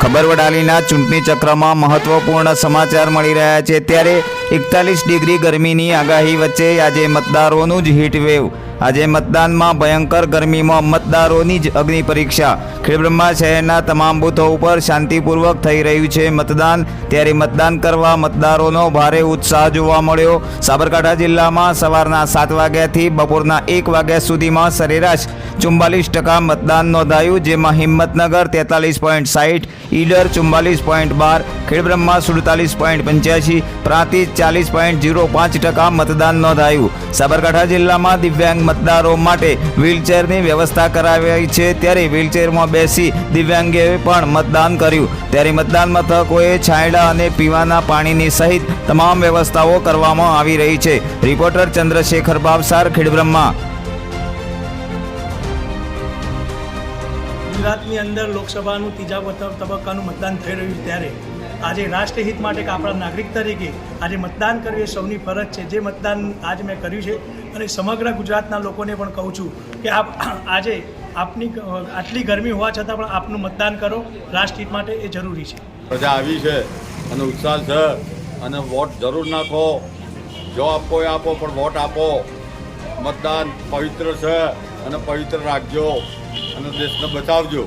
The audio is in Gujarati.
ખબર વડાલીના ચૂંટણી ચક્રમાં મહત્વપૂર્ણ સમાચાર મળી રહ્યા છે. ત્યારે એકતાલીસ ડિગ્રી ગરમીની આગાહી વચ્ચે આજે મતદારોનું જ હીટવેવ આજે મતદાનમાં ભયંકર ગરમીમાં મતદારોની જ અગ્નિ પરીક્ષા. ખેડબ્રહ્મા શહેરના તમામ બૂથો ઉપર શાંતિપૂર્વક થઈ રહ્યું છે મતદાન. ત્યારે મતદાન કરવા મતદારોનો ભારે ઉત્સાહ જોવા મળ્યો. સાબરકાંઠા જિલ્લામાં સવારના સાત વાગ્યાથી બપોરના એક વાગ્યા સુધીમાં સરેરાશ ચુમ્બાલીસ ટકા મતદાન નોંધાયું, જેમાં હિંમતનગર તેતાલીસ પોઈન્ટ સાહીઠ ઈડર ચુમ્બાલીસ પોઈન્ટ બાર, ખેડબ્રહ્મા સુડતાલીસ પોઈન્ટ પંચ્યાસી, પ્રાંતિજ ચાલીસ પોઈન્ટ ઝીરો પાંચ ટકા મતદાન નોંધાયું. સાબરકાંઠા જિલ્લામાં દિવ્યાંગ મતદારો માટે વ્હીલચેરની વ્યવસ્થા કરાવી છે. ત્યારે વ્હીલચેરમાં બેસી દિવ્યાંગે પણ મતદાન કર્યું. ત્યારે મતદાન મથકોએ છાંયડા અને પીવાના પાણીની સહિત તમામ વ્યવસ્થાઓ કરવામાં આવી રહી છે. રિપોર્ટર ચંદ્રશેખર બાવસાર ખેડબ્રહ્મા ગુજરાતની અંદર લોકસભાનું ત્રીજા તબક્કાનું મતદાન થઈ રહ્યું ત્યારે આજે રાષ્ટ્રહિત માટે કે આપણા નાગરિક તરીકે આજે મતદાન કરવું એ સૌની ફરજ છે. જે મતદાન આજે મેં કર્યું છે અને સમગ્ર ગુજરાતના લોકોને પણ કહું છું કે આપ આજે આપની આટલી ગરમી હોવા છતાં પણ આપનું મતદાન કરો. રાષ્ટ્રહિત માટે એ જરૂરી છે. પ્રજા આવી છે અને ઉત્સાહ છે અને વોટ જરૂર નાખો. જો આપો એ આપો, પણ વોટ આપો. મતદાન પવિત્ર છે અને પવિત્ર રાખજો અને દેશને બચાવજો.